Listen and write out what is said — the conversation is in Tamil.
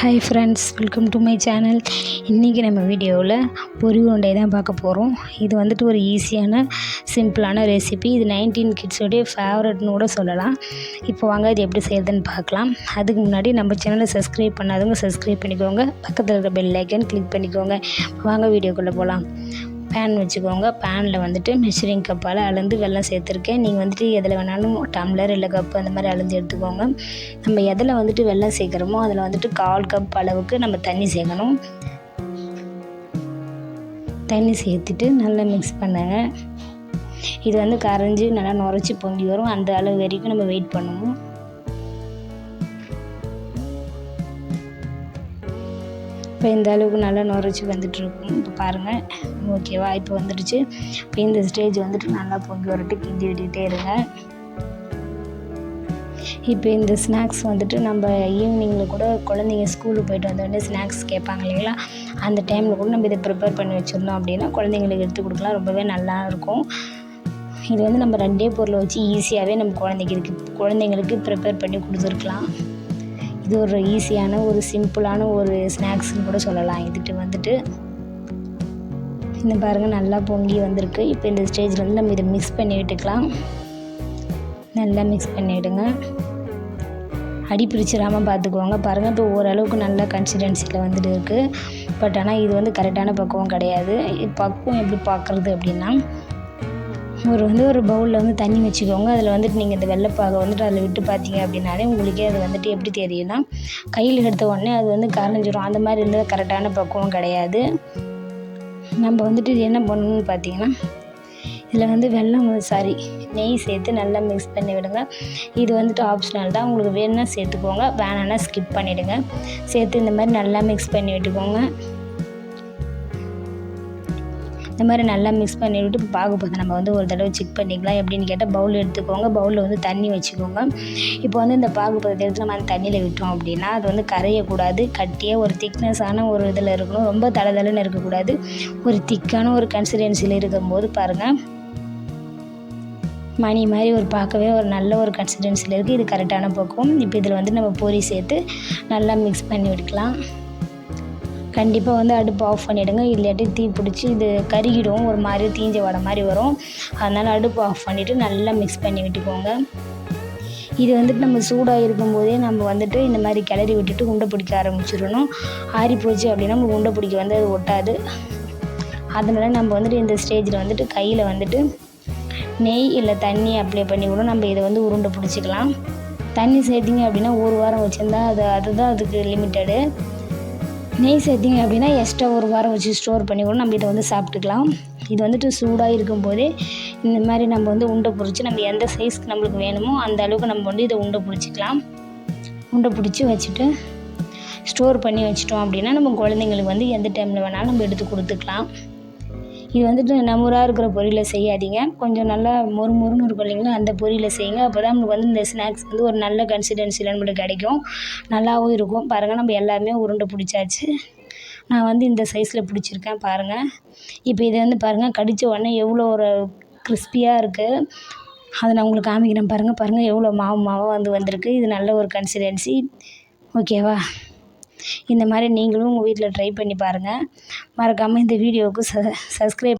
Hi friends welcome to my channel இன்றைக்கி நம்ம வீடியோவில் பொரி உருண்டை தான் பார்க்க போகிறோம் இது வந்துட்டு ஒரு ஈஸியான சிம்பிளான ரெசிபி இது நைன்டீன் கிட்ஸோடைய ஃபேவரட்னு கூட சொல்லலாம். இப்போ வாங்க இது எப்படி செய்யறதுன்னு பார்க்கலாம். அதுக்கு முன்னாடி நம்ம சேனலை சப்ஸ்கிரைப் பண்ணாதவங்க சப்ஸ்கிரைப் பண்ணிக்கோங்க. பக்கத்தில் இருக்கிற பெல் ஐக்கன் கிளிக் பண்ணிக்கோங்க. வாங்க வீடியோக்குள்ளே போகலாம் பேன் வச்சுக்கோங்க. பேனில் வந்துட்டு மெஷரிங் கப்பால் அளந்து வெள்ளம் சேர்த்துருக்கேன். நீங்கள் வந்துட்டு எதில் வேணாலும் டம்ளர் இல்லை கப்பு அந்த மாதிரி அளந்து எடுத்துக்கோங்க. நம்ம எதில் வந்துட்டு வெள்ளம் சேர்க்குறோமோ அதில் வந்துட்டு கால் கப் அளவுக்கு நம்ம தண்ணி சேர்க்கணும். தண்ணி சேர்த்துட்டு நல்லா மிக்ஸ் பண்ணுங்க. இது வந்து கரைஞ்சி நல்லா நுரைச்சி பொங்கி வரும். அந்த அளவு வரைக்கும் நம்ம வெயிட் பண்ணுவோம் இப்போ இந்த அளவுக்கு நல்லா நுரைச்சி வந்துட்டுருக்கும். இப்போ பாருங்கள் ஓகேவா இப்போ வந்துடுச்சு. இப்போ இந்த ஸ்டேஜ் வந்துட்டு நல்லா பொங்கி வரட்டு கிண்டி விட்டுக்கிட்டே இருங்க. இப்போ இந்த ஸ்நாக்ஸ் வந்துட்டு நம்ம ஈவினிங்கில் கூட குழந்தைங்க ஸ்கூலுக்கு போயிட்டு வந்தோடனே ஸ்நாக்ஸ் கேட்பாங்க இல்லைங்களா? அந்த டைமில் கூட நம்ம இதை ப்ரிப்பேர் பண்ணி வச்சுருந்தோம் அப்படின்னா குழந்தைங்களுக்கு எடுத்து கொடுக்கலாம். ரொம்பவே நல்லா இருக்கும். இது வந்து நம்ம ரெண்டே பொருளை வச்சு ஈஸியாகவே நம்ம குழந்தைங்களுக்கு குழந்தைங்களுக்கு ப்ரிப்பேர் பண்ணி கொடுத்துருக்கலாம். இது ஒரு ஈஸியான ஒரு சிம்பிளான ஒரு ஸ்நாக்ஸ்னு கூட சொல்லலாம். இதுட்டு வந்துட்டு இந்த பாருங்கள் நல்லா பொங்கி வந்திருக்கு. இப்போ இந்த ஸ்டேஜில் வந்து நம்ம இதை மிக்ஸ் பண்ணி விட்டுக்கலாம் நல்லா மிக்ஸ் பண்ணிவிடுங்க அடி பிடிச்சிடாமல் பார்த்துக்குவாங்க பாருங்கள் இப்போ ஓரளவுக்கு நல்ல கன்சிஸ்டன்சியில் வந்துட்டு இருக்குது பட் ஆனால் இது வந்து கரெக்டான பக்குவம் கிடையாது. பக்குவம் எப்படி பார்க்குறது அப்படின்னா ஒரு வந்து ஒரு பவுலில் வந்து தண்ணி வச்சுக்கோங்க. அதில் வந்துட்டு நீங்கள் இந்த வெள்ளைப்பாகை வந்துட்டு அதில் விட்டு பார்த்தீங்க அப்படின்னாலே உங்களுக்கே அது வந்துட்டு எப்படி தெரியும்னா கையில் எடுத்த உடனே அது வந்து கரைஞ்சிரும். அந்த மாதிரி இருந்தால் கரெக்டான பக்குவம் கிடையாது. நம்ம வந்துட்டு இது என்ன பண்ணணும்னு பார்த்தீங்கன்னா இதில் வந்து வெல்லம் சாரி நெய் சேர்த்து நல்லா மிக்ஸ் பண்ணி விடுங்க. இது வந்துட்டு ஆப்ஷனல் தான். உங்களுக்கு வேணும்னா சேர்த்துக்கோங்க. வேணான்னா ஸ்கிப் பண்ணிவிடுங்க சேர்த்து இந்த மாதிரி நல்லா மிக்ஸ் பண்ணி விட்டுக்கோங்க. இந்த மாதிரி நல்லா மிக்ஸ் பண்ணி விட்டு பாகு பாகுபதம் நம்ம வந்து ஒரு தடவை செக் பண்ணிக்கலாம். எப்படின்னு கேட்டால் பவுல் எடுத்துக்கோங்க. பவுலில் வந்து தண்ணி வச்சுக்கோங்க. இப்போ வந்து இந்த பாகுபதத்தை எடுத்து நம்ம அந்த தண்ணியில் விட்டோம் அப்படின்னா அது வந்து கரையக்கூடாது. கட்டியாக ஒரு திக்னஸான ஒரு இதில் இருக்கணும். ரொம்ப தளதளன்னு இருக்கக்கூடாது. ஒரு திக்கான ஒரு கன்சிஸ்டன்சியில் இருக்கும்போது பாருங்கள் மணி மாதிரி ஒரு பார்க்கவே ஒரு நல்ல ஒரு கன்சிஸ்டன்சியில் இருக்குது இது கரெக்டான பக்கம் இப்போ இதில் வந்து நம்ம பொரி சேர்த்து நல்லா மிக்ஸ் பண்ணி விட்டுக்கலாம். கண்டிப்பாக வந்து அடுப்பு ஆஃப் பண்ணிவிடுங்க இல்லாட்டி தீ பிடிச்சி இது கருகிடும். ஒரு மாதிரி தீஞ்ச வடை மாதிரி வரும். அதனால் அடுப்பு ஆஃப் பண்ணிவிட்டு நல்லா மிக்ஸ் பண்ணி விட்டுக்கோங்க. இது வந்துட்டு நம்ம சூடாக இருக்கும்போதே நம்ம வந்துட்டு இந்த மாதிரி கிளறி விட்டுட்டு உண்டை பிடிக்க ஆரம்பிச்சிடணும். ஆறி போச்சு அப்படின்னா நம்ம உண்டை பிடிக்க வந்து அது ஒட்டாது. அதனால் நம்ம வந்துட்டு இந்த ஸ்டேஜில் வந்துட்டு கையில் வந்துட்டு நெய் இல்லை தண்ணி அப்ளை பண்ணி கூட நம்ம இதை வந்து உருண்டை பிடிச்சிக்கலாம். தண்ணி சேர்த்திங்க அப்படின்னா ஒரு வாரம் வச்சுருந்தா அது அதுதான் அதுக்கு லிமிட்டடு நெய் சேர்த்திங்க அப்படின்னா எக்ஸ்ட்ரா ஒரு வாரம் வச்சு ஸ்டோர் பண்ணி கூட நம்ம இதை வந்து சாப்பிட்டுக்கலாம். இது வந்துட்டு சூடாக இருக்கும்போதே இந்த மாதிரி நம்ம வந்து உண்டை பிடிச்சி நம்ம எந்த சைஸ்க்கு நம்மளுக்கு வேணுமோ அந்த அளவுக்கு நம்ம வந்து இதை உண்டை பிடிச்சிக்கலாம் உண்டை பிடிச்சி வச்சுட்டு ஸ்டோர் பண்ணி வச்சிட்டோம் அப்படின்னா நம்ம குழந்தைங்களுக்கு வந்து எந்த டைமில் வேணாலும் நம்ம எடுத்து கொடுத்துக்கலாம். இது வந்துட்டு நம்மூராக இருக்கிற பொரியலை செய்யாதீங்க. கொஞ்சம் நல்லா மொறு மொறுன்னு இருக்கும் இல்லைங்களா? அந்த பொரியலை செய்யுங்க. அப்போ தான் நம்மளுக்கு வந்து இந்த ஸ்நாக்ஸ் வந்து ஒரு நல்ல கன்சிஸ்டன்சியில் நம்மளுக்கு கிடைக்கும். நல்லாவும் இருக்கும். பாருங்கள் நம்ம எல்லாமே உருண்டை பிடிச்சாச்சு. நான் வந்து இந்த சைஸில் பிடிச்சிருக்கேன் பாருங்கள் இப்போ இதை வந்து பாருங்கள் கடித்த உடனே எவ்வளோ ஒரு கிறிஸ்பியாக இருக்குது அதை நான் உங்களுக்கு காமிக்கிறேன் பாருங்கள் பாருங்கள் எவ்வளோ மாவு மாவாக வந்து வந்திருக்கு. இது நல்ல ஒரு கன்சிஸ்டன்சி ஓகேவா இந்த மாதிரி நீங்களும் உங்கள் வீட்டில் ட்ரை பண்ணி பாருங்கள் மறக்காமல் இந்த வீடியோவுக்கு ச சப்ஸ்க்ரைப்